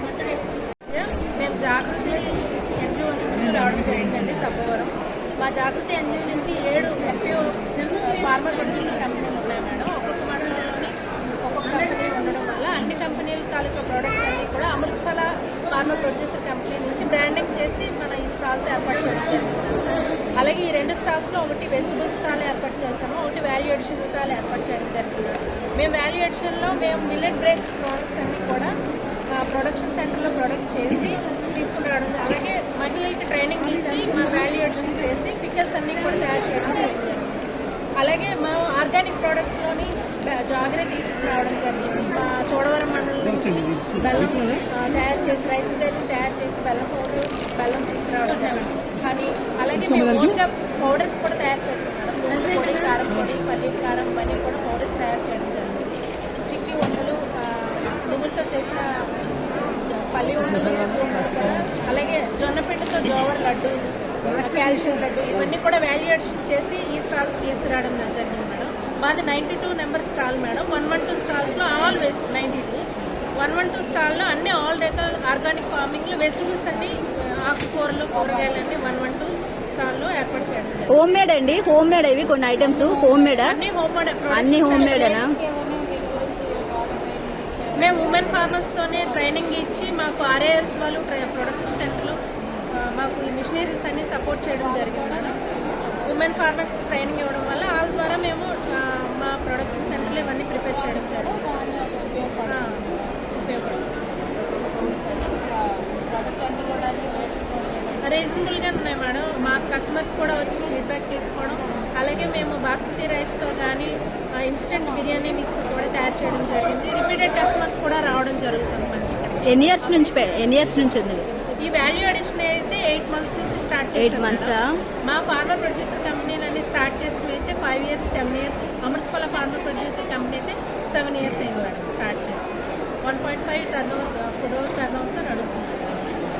పచ్చడి మేము జాగృతి ఎన్జిఓ నుంచి రావడం జరిగిందండి సభవరం మా జాగృతి ఎన్జిఓ నుంచి ఏడు ఎఫ్పిఓ ఫార్మర్ ప్రొడ్యూసింగ్ కంపెనీలు ఉన్నాయి మేడం ఒక్కొక్క మండలంలోని ఒక్కొక్క కంపెనీ ఉండడం వల్ల అన్ని కంపెనీల తాలూకా ప్రోడక్ట్స్ అన్నీ కూడా Amruthaphala farmer producer company branding చేసి మన ఈ స్టాల్స్ ఏర్పాటు చేయడం అలాగే ఈ రెండు స్టాల్స్లో ఒకటి వెజిటబుల్ స్టాల్ ఏర్పాటు చేసాము ఒకటి వాల్యూ ఎడిషన్ స్టాల్ ఏర్పాటు చేయడం జరిగింది. మేము వాల్యూ ఎడిషన్లో మేము మిల్లెట్ బ్రేక్ ప్రోడక్ట్స్ అన్నీ కూడా ఆ, ప్రొడక్షన్ సెంటర్లో ప్రొడక్ట్ చేసి తీసుకుని రావడం అలాగే మహిళలకి ట్రైనింగ్ ఇచ్చి మా వాల్యూ ఎడిషన్ చేసి పిక్కర్స్ అన్నీ కూడా తయారు చేయడం జరిగింది అలాగే మేము ఆర్గానిక్ ప్రోడక్ట్స్లోని జాగ్రత్త తీసుకురావడం జరిగింది. మా చోడవరం మండలం నుంచి బెల్లం తయారు చేసి రైతు చేసి తయారు చేసి బెల్లం పౌడర్ బెల్లం తీసుకురావడం జరిగింది. కానీ అలాగే మేము ఓన్గా పౌడర్స్ కూడా తయారు నువ్వుల పొడి కారం పొడి పల్లీల కారం ఇవన్నీ కూడా పౌడర్స్ తయారు చేయడం జరిగింది. చిక్కి వంటలు నువ్వులతో చేసిన పల్లి వంటలు అలాగే జొన్నపిండితో జోవర్ లడ్డు కాల్షియం లడ్డు ఇవన్నీ కూడా వాల్యుయేషన్ చేసి ఈ స్టాల్ తీసుకురావడం జరిగింది. మాది ninety two number stall madam one one two స్టాల్స్లో all veg ninety two one one two స్టాల్లో అన్ని ఆల్ డెకల్ ఆర్గానిక్ ఫార్మింగ్లో వెజిటబుల్స్ అన్ని ఆకుకూరలు కూరగాయలు అన్ని వన్ వన్ టూ స్టాల్లో ఏర్పాటు చేయడం హోమ్ మేడ్ అండి. హోమ్ మేడ్ ఇవి కొన్ని ఐటమ్స్ హోమ్ మేడ్ అన్ని హోమ్ మేడ్ అన్ని made ఏనా? మేము ఉమెన్ ఫార్మర్స్ తోనే ట్రైనింగ్ ఇచ్చి మాకు ఆర్ఏఎల్స్ వాళ్ళు ప్రొడక్షన్ సెంటర్లో మాకు ఈ మిషనరీస్ అన్ని సపోర్ట్ చేయడం జరిగింది మేడం. ఉమెన్ ఫార్మర్స్ ట్రైనింగ్ ఇవ్వడం వల్ల వాళ్ళ ద్వారా మేము ఆ, మా ప్రొడక్షన్ సెంటర్లో ఇవన్నీ ప్రిపేర్ చేయడం జరిగింది ఆ, ఉపయోగపడుతుంది రీజనబుల్గా ఉన్నాయి మేడం. మా కస్టమర్స్ కూడా వచ్చి ఫీడ్బ్యాక్ తీసుకోవడం అలాగే మేము బాస్మతి రైస్తో కానీ ఇన్స్టెంట్ బిర్యానీ మిక్స్ కూడా తయారు చేయడం జరిగింది. రిపీటెడ్ కస్టమర్స్ కూడా రావడం జరుగుతుంది మనకి ఎన్ని ఇయర్స్ నుంచి ఎన్ని ఇయర్స్ నుంచి ఉంది? ఈ వాల్యూ అడిషన్ అయితే ఎయిట్ మంత్స్ నుంచి స్టార్ట్ ఎయిట్ మంత్స్. మా ఫార్మర్ ప్రొడ్యూసర్ కంపెనీలన్నీ స్టార్ట్ చేసిన అయితే five years seven years. Amruthaphala farmer producer company అయితే సెవెన్ ఇయర్స్ అయింది మేడం స్టార్ట్ చేసి. One point five turnover food